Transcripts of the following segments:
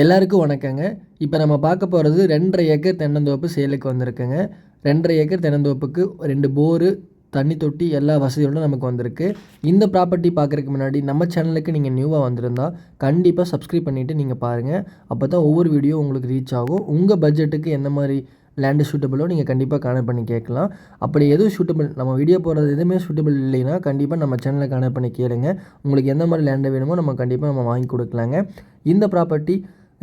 எல்லாருக்கும் வணக்கங்க. இப்போ நம்ம பார்க்க போகிறது ரெண்டரை ஏக்கர் தென்னந்தோப்பு சேலுக்கு வந்திருக்குங்க. ரெண்டரை ஏக்கர் தென்னந்தோப்புக்கு ரெண்டு போரு தண்ணி தொட்டி எல்லா வசதியோடு நமக்கு வந்திருக்கு. இந்த ப்ராப்பர்ட்டி பார்க்குறதுக்கு முன்னாடி நம்ம சேனலுக்கு நீங்கள் நியூவாக வந்திருந்தால் கண்டிப்பாக சப்ஸ்கிரைப் பண்ணிவிட்டு நீங்கள் பாருங்கள் அப்போ தான் ஒவ்வொரு வீடியோ உங்களுக்கு ரீச் ஆகும். உங்கள் பட்ஜெட்டுக்கு எந்த மாதிரி லேண்டு சூட்டபிளோ நீங்கள் கண்டிப்பாக கனெக்ட் பண்ணி கேட்கலாம். அப்படி எதுவும் சூட்டபிள் நம்ம வீடியோ போடுறது எதுவுமே சூட்டபிள் இல்லைன்னா கண்டிப்பாக நம்ம சேனலை கனெக்ட் பண்ணி கேளுங்க. உங்களுக்கு எந்த மாதிரி லேண்டு வேணுமோ நம்ம கண்டிப்பாக நம்ம வாங்கி கொடுக்கலாங்க. இந்த ப்ராப்பர்ட்டி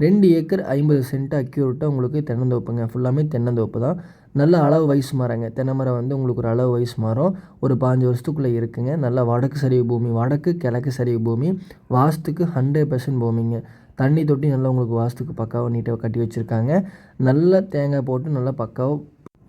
ரெண்டு ஏக்கர் ஐம்பது சென்ட் அக்யூரேட்டாக உங்களுக்கு தென்னந்தோப்புங்க. ஃபுல்லாமே தென்னந்தோப்பு தான். நல்ல அளவு வயசு மரங்க தென்னை மரம் வந்து உங்களுக்கு ஒரு அளவு வயசு மரம் ஒரு பாஞ்சு வருஷத்துக்குள்ளே இருக்குங்க. நல்லா வடக்கு சரிவு பூமி வடக்கு கிழக்கு சரிவு பூமி. வாஸ்துக்கு ஹண்ட்ரட் பர்சன்ட் பூமிங்க. தண்ணி தொட்டி நல்லா உங்களுக்கு வாஸ்துக்கு பக்காவாக நீட்டாக கட்டி வச்சுருக்காங்க. நல்ல தேங்காய் போட்டு நல்லா பக்காவாக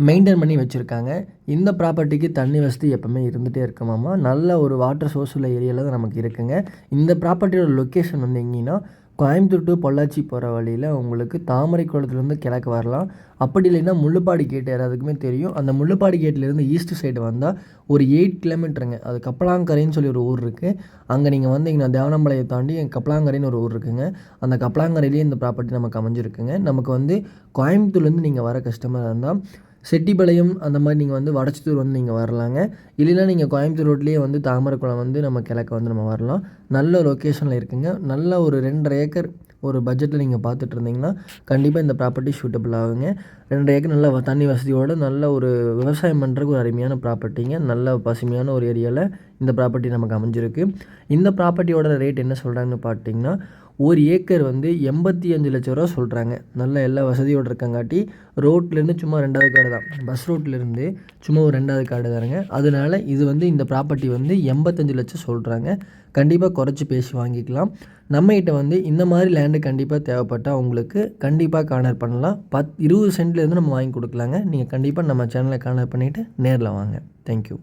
மெயின்டைன் பண்ணி வச்சுருக்காங்க. இந்த ப்ராப்பர்ட்டிக்கு தண்ணி வசதி எப்போவுமே இருந்துகிட்டே இருக்குமாமா நல்ல ஒரு வாட்டர் சோர்ஸ் உள்ள ஏரியாவில் தான் நமக்கு இருக்குங்க. இந்த ப்ராப்பர்ட்டியோட லொக்கேஷன் வந்து எங்கேன்னா கோயம்புத்தூர் டு பொள்ளாச்சி போகிற வழியில் உங்களுக்கு தாமரை குளத்துலேருந்து கிழக்கு வரலாம். அப்படி இல்லைன்னா முள்ளுப்பாடி கேட் யாராவதுக்குமே தெரியும். அந்த முள்ளுப்பாடி கேட்லேருந்து ஈஸ்ட் சைடு வந்தால் ஒரு எயிட் கிலோமீட்டருங்க அது கப்பலாங்கரைன்னு சொல்லி ஒரு ஊர் இருக்குது அங்கே நீங்கள் வந்தீங்கன்னா தேவனம்பாளையை தாண்டி கப்பலாங்கரைன்னு ஒரு ஊர் இருக்குங்க. அந்த கப்பலாங்கரையிலேயே இந்த ப்ராப்பர்ட்டி நமக்கு அமைஞ்சிருக்குங்க. நமக்கு வந்து கோயம்புத்தூர்லேருந்து நீங்கள் வர கஸ்டமர் இருந்தால் செட்டிப்பாளையம் அந்த மாதிரி நீங்கள் வந்து வடச்சத்தூர் வந்து நீங்கள் வரலாங்க. இல்லைன்னா நீங்கள் கோயம்புத்தூர் ரோட்லேயே வந்து தாமரக்குளம் வந்து நம்ம கிழக்க வந்து நம்ம வரலாம். நல்ல லொக்கேஷனில் இருக்குங்க. நல்ல ஒரு ரெண்டரை ஏக்கர் ஒரு பட்ஜெட்டில் நீங்கள் பார்த்துட்டு இருந்தீங்கன்னா கண்டிப்பாக இந்த ப்ராப்பர்ட்டி சூட்டபிள் ஆகுங்க. ரெண்டு ஏக்கர் நல்ல தண்ணி வசதியோடு நல்ல ஒரு விவசாயம் பண்ணுறதுக்கு ஒரு அருமையான ப்ராப்பர்ட்டிங்க நல்ல பசுமையான ஒரு ஏரியாவில் இந்த ப்ராப்பர்ட்டி நமக்கு அமைஞ்சிருக்கு. இந்த ப்ராப்பர்ட்டியோட ரேட் என்ன சொல்கிறாங்கன்னு பார்த்தீங்கன்னா ஒரு ஏக்கர் வந்து எண்பத்தி அஞ்சு லட்ச ரூபா சொல்கிறாங்க நல்ல எல்லா வசதியோடு இருக்கங்காட்டி ரோட்லேருந்து சும்மா ரெண்டாவது கார்டு தான். பஸ் ரோட்லேருந்து சும்மா ஒரு ரெண்டாவது கார்டு தானுங்க அதனால இது வந்து இந்த ப்ராப்பர்ட்டி வந்து எண்பத்தஞ்சு லட்சம் சொல்கிறாங்க கண்டிப்பாக குறைச்சி பேசி வாங்கிக்கலாம். நம்மகிட்ட வந்து இந்த மாதிரி லேண்டு கண்டிப்பாக தேவைப்பட்டால் உங்களுக்கு கண்டிப்பாக கார்னர் பண்ணலாம். பத் இருபது சென்ட்லேருந்து நம்ம வாங்கி கொடுக்கலாங்க. நீங்கள் கண்டிப்பாக நம்ம சேனலை கார்னர் பண்ணிவிட்டு நேரில் வாங்க. தேங்க்யூ